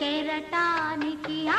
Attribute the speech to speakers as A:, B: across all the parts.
A: के रटान किया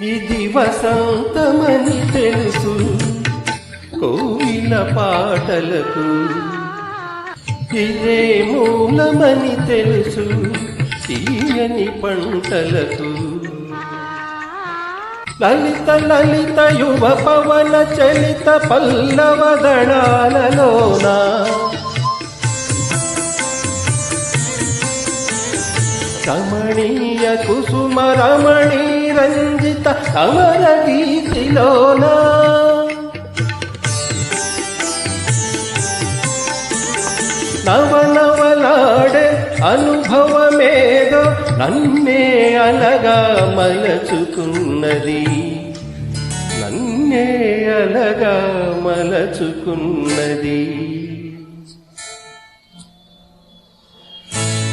B: ఇది వసంతమని తెలుసు. కోయిల పాటలకు ఇదే మూలమని తెలుసు. తీయని పంటలకు లలిత లలిత యువ పవన చలిత పల్లవ దళాలలోనా? రమణీయ కుసుమ రమణీయ రంజిత అమర గీతిలోనా. నవనవలాడే అనుభవమేదో నన్నే అనగా మలచుకున్నది. నన్నే అలగా మలచుకున్నది.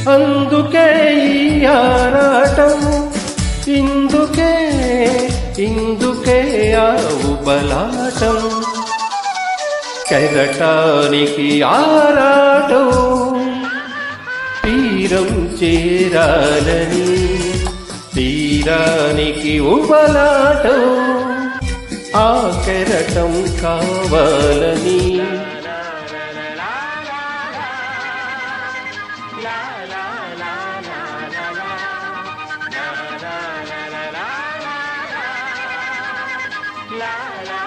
B: అందుకే కోలాటం కెరటానికి ఆరాటం తీరం చేరాలని తీరానికి ఉబలాటం ఆ కెరటం కావాలని
A: la la